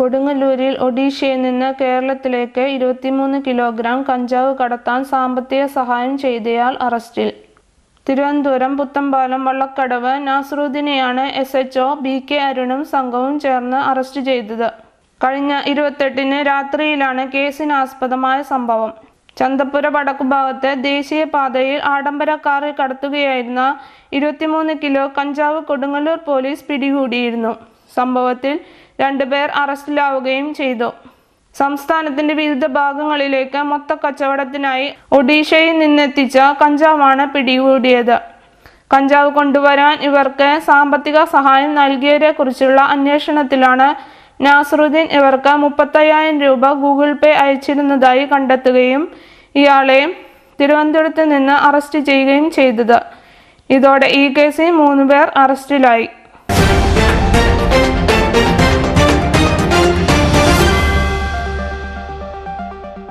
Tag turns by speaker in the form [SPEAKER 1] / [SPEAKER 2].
[SPEAKER 1] കൊടുങ്ങല്ലൂരിൽ ഒഡീഷയിൽ നിന്ന് കേരളത്തിലേക്ക് ഇരുപത്തിമൂന്ന് കിലോഗ്രാം കഞ്ചാവ് കടത്താൻ സാമ്പത്തിക സഹായം ചെയ്തയാൾ അറസ്റ്റിൽ. Thiruvananthapuram Puthampalam Vallakkadavu നാസറുദ്ദീനെയാണ് S H O B K അരുണും സംഘവും ചേർന്ന് അറസ്റ്റ് ചെയ്തത്. കഴിഞ്ഞ ഇരുപത്തെട്ടിന് രാത്രിയിലാണ് കേസിനാസ്പദമായ സംഭവം. ചന്തപ്പുര വടക്കു ഭാഗത്ത് ദേശീയപാതയിൽ ആഡംബര കാറിൽ കടത്തുകയായിരുന്ന ഇരുപത്തിമൂന്ന് കിലോ കഞ്ചാവ് കൊടുങ്ങല്ലൂർ പോലീസ് പിടികൂടിയിരുന്നു. സംഭവത്തിൽ രണ്ടുപേർ അറസ്റ്റിലാവുകയും ചെയ്തു. സംസ്ഥാനത്തിന്റെ വിവിധ ഭാഗങ്ങളിലേക്ക് മൊത്ത കച്ചവടത്തിനായി ഒഡീഷയിൽ നിന്നെത്തിച്ച കഞ്ചാവാണ് പിടികൂടിയത്. കഞ്ചാവ് കൊണ്ടുവരാൻ ഇവർക്ക് സാമ്പത്തിക സഹായം നൽകിയതിനെ കുറിച്ചുള്ള അന്വേഷണത്തിലാണ് നാസറുദ്ദീൻ ഇവർക്ക് മുപ്പത്തയ്യായിരം രൂപ ഗൂഗിൾ പേ അയച്ചിരുന്നതായി കണ്ടെത്തുകയും ഇയാളെ തിരുവനന്തപുരത്ത് നിന്ന് അറസ്റ്റ് ചെയ്യുകയും ചെയ്തത്. ഇതോടെ ഈ കേസിൽ മൂന്ന് പേർ അറസ്റ്റിലായി.